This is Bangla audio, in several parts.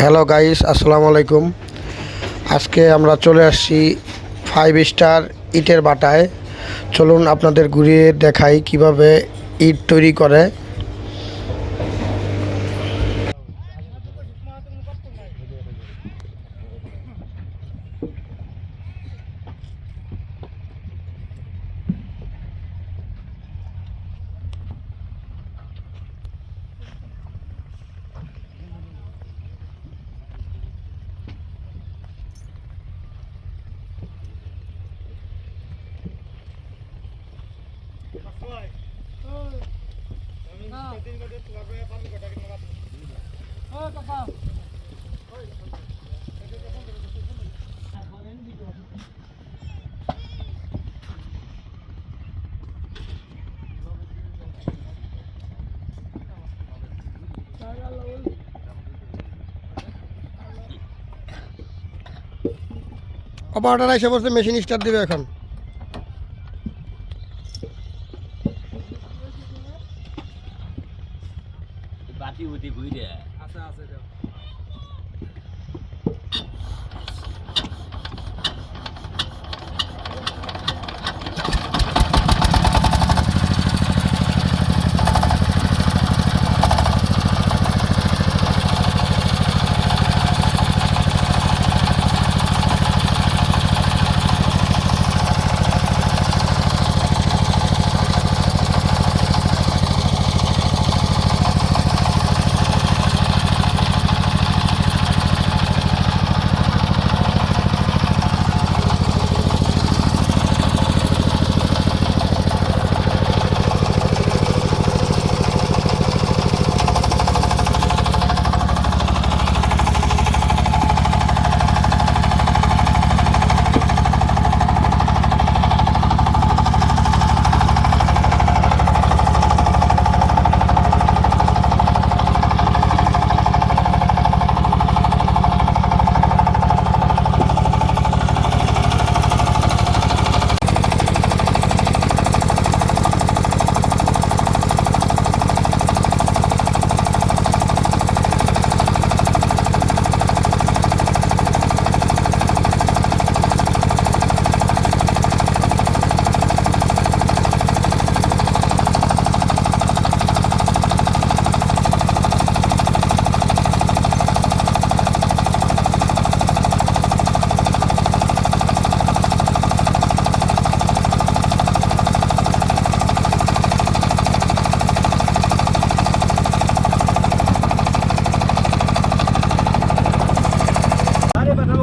হ্যালো গাইস আসসালামু আলাইকুম আজকে আমরা চলে আসছি ফাইভ স্টার ইটের বাটায়। চলুন আপনাদের ঘুরিয়ে দেখাই কীভাবে ইট তৈরি করে। অপারেটার এসে বসে মেশিন স্টার্ট দিবে এখন।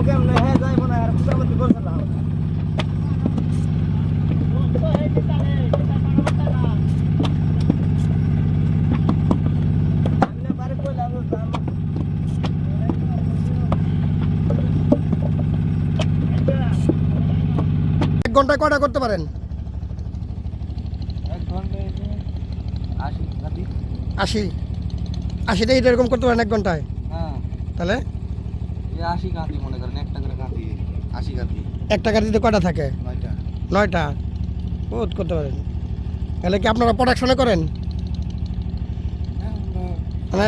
কেমনে হ্যাঁ আর করছে না। ঘন্টায় কয়টা করতে পারেন? আশি আশিটা এরকম করতে পারেন এক ঘন্টায়? হ্যাঁ। তাহলে? আশি মনে করেন আশি এক দিতে কয়টা থাকে? নয়টা। নয়টা? বহুত করতে পারেন। তাহলে কি আপনারা প্রোডাকশনে করেন? মানে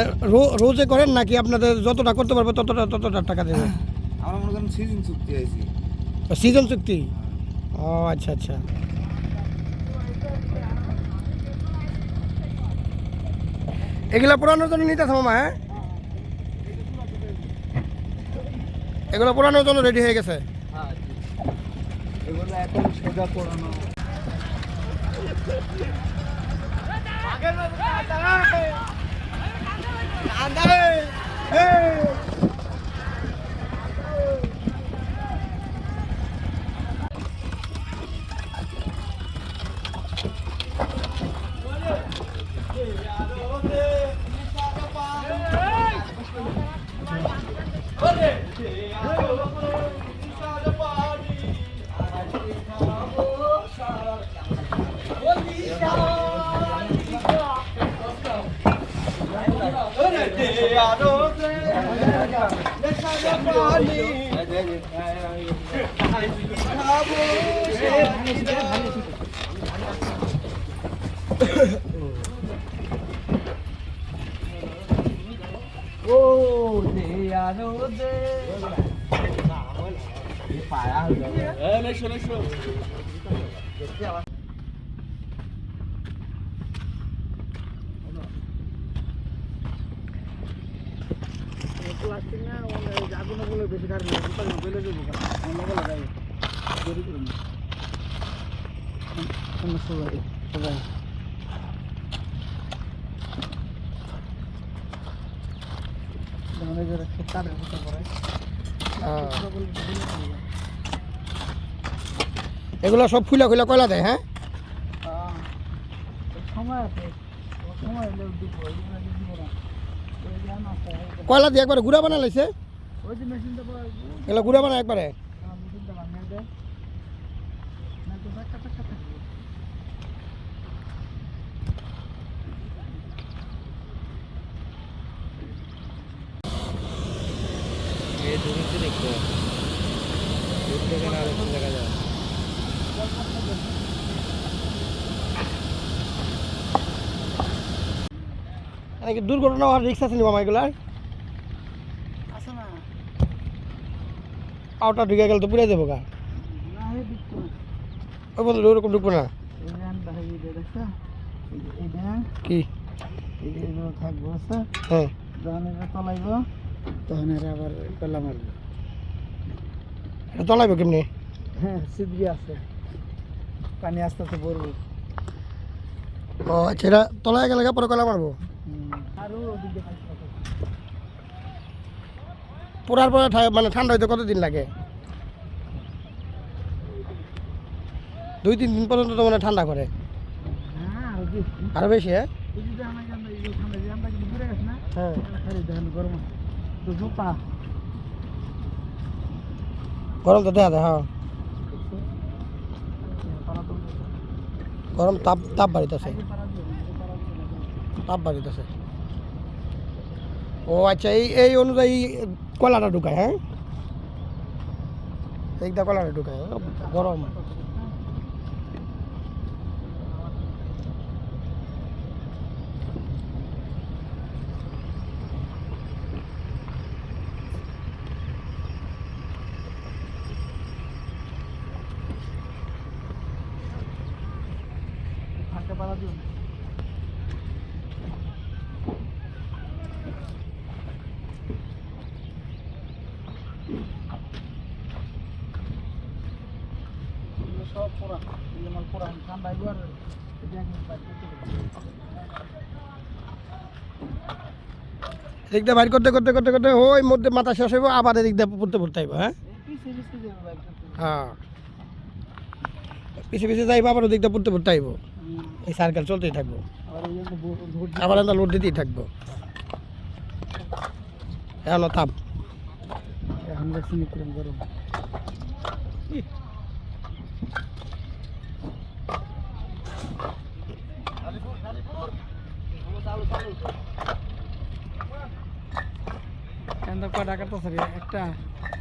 রোজে করেন নাকি আপনাদের যতটা করতে পারবে ততটা ততটা টাকা দেবে? আমরা মনে করেন সিজন চুক্তি আইছি। সিজন চুক্তি? ও আচ্ছা আচ্ছা। এগুলা পুরানোর জন্য নিতে মামা হ্যাঁ? এগুলো পোড়ানোর জন্য রেডি হয়ে গেছে। এগুলো এখন সোজা পোড়ানো আগে ও দে আলো দে পায়া হলো এ মেশো মেশো দেখতে আবার প্লাস্টিক না আগুন বলে বেশি কারণ বেলে দেবো যাই। দেরি করুন সবাই সবাই। এগুলো সব ফুলা ফুলা কয়লা দেয় হ্যাঁ? সময় আছে সময় কয়লা দিয়ে একবারে গুড়া বানা লাইছে? যে মেশিনটা পাওয়া এগুলো গুড়া বানা একবারে? মেশিনটা বানিয়ে দেয় না তো টাকা টাকা থাকবে এই দূরত্বে দেখতে দূর থেকে না আরও দেখা যায় নাকি দুর্ঘটনা হওয়ার রিক্স আছে নি মামা এগুলার? আছে না। পাউটা ঢুকে গেলে তো পুড়ে দেবো গা। ওই বন্ধু ওরকম ঢুকবো না। কি? থাকব হ্যাঁ। তলাইব। তখন আবার কলা মারবে। এটা তলাইবো কেমনি? হ্যাঁ সিদ্ধি আছে। পানি আস্তে আস্তে পড়বে ও আচ্ছা এটা তলায় গেলে পরে কলা মারবো? আরও। পোড়ার পরে মানে ঠান্ডা হইতে কতদিন লাগে? দুই, তিন দিন পর্যন্ত তো মানে ঠান্ডা করে আরও বেশি গরম তো দেখা তো গরম তাপ তাপ পারা দিয়ে তাপ বাড়িতেছে ও আচ্ছা এই এই অনুযায়ী কলাটা ঢুকায় হ্যাঁ এইটা কলাটা ঢুকায় ও, গরম ফাঁকে পারা দিও না এগুলো সব পোড়া এগুলো মাল পোড়া ঠান্ডা এগুলো আর এটা একদম বাইর করতে হবে। এদিক দিয়ে বাইর করতে করতে করতে করতে ওই মধ্যে মাথা শেষ হইব আবার এদিক দিয়ে পড়তে পড়তে আইব হ্যাঁ। হ্যাঁ। পিছিয়ে পিছিয়ে যাইব আবার ওদিক দিয়ে পড়তে পড়তে আইব। এই সার্কেল চলতেই থাকব। আবার আমরা লোড দিতেই থাকব। এখন তাপ এখন গরম। ¿Qué que se llama? ¿Qué